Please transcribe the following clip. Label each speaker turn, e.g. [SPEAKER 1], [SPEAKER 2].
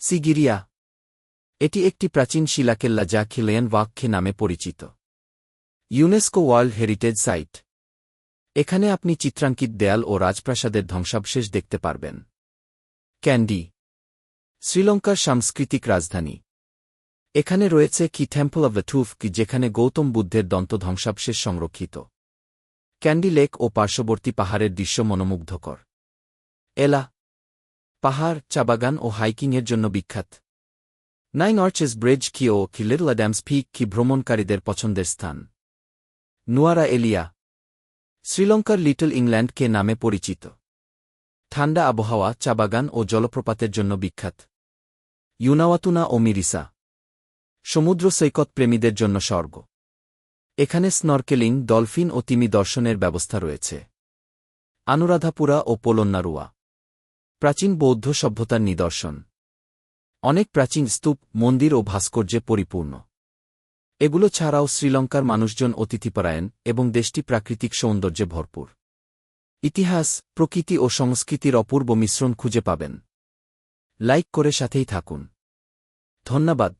[SPEAKER 1] সিগিরিয়া। এটি একটি প্রাচীন শিলাকেল্লা যা খিলেয়ান ওয়াক্খে নামে পরিচিত। UNESCO world heritage site. এখানে আপনি চিত্রাঙ্কিত দেয়াল ও রাজপ্রাসাদের ধ্বংসাবশেষ দেখতে পারবেন। ক্যান্ডি। শ্রীলঙ্কার সাংস্কৃতিক রাজধানী। এখানে রয়েছে কি টেম্পল অব দ্য টুফ যেখানে গৌতম বুদ্ধের দন্ত ধ্বংসাবশেষ সংরক্ষিত। ক্যান্ডি লেক ও পার্শ্ববর্তী পাহাড়ের দৃশ্য মনোমুগ্ধকর। এলা। পাহাড় চাবাগান ও হাইকিংয়ের জন্য বিখ্যাত। নাইন আর্চেস ব্রিজ কি ও কি লিটল অ্যাডামস পিক কি ভ্রমণকারীদের পছন্দের স্থান? নুয়ারা এলিয়া শ্রীলঙ্কার লিটল ইংল্যান্ড কে নামে পরিচিত। ঠান্ডা আবহাওয়া চাবাগান ও জলপ্রপাতের জন্য বিখ্যাত। ইউনাওয়াতুনা ও মিরিসা সমুদ্র সৈকত প্রেমীদের জন্য স্বর্গ। এখানে স্নরকেলিং ডলফিন ও তিমি দর্শনের ব্যবস্থা রয়েছে। আনুরাধাপুরা ও পোলন্নারুয়া প্রাচীন বৌদ্ধ সভ্যতার নিদর্শন। অনেক প্রাচীন স্তূপ, মন্দির ও ভাস্কর্যে পরিপূর্ণ। এগুলো ছাড়াও শ্রীলঙ্কার মানুষজন অতিথিপরায়ণ এবং দেশটি প্রাকৃতিক সৌন্দর্যে ভরপুর। ইতিহাস, প্রকৃতি ও সংস্কৃতির অপূর্ব মিশ্রণ খুঁজে পাবেন। লাইক করে সাথেই থাকুন। ধন্যবাদ।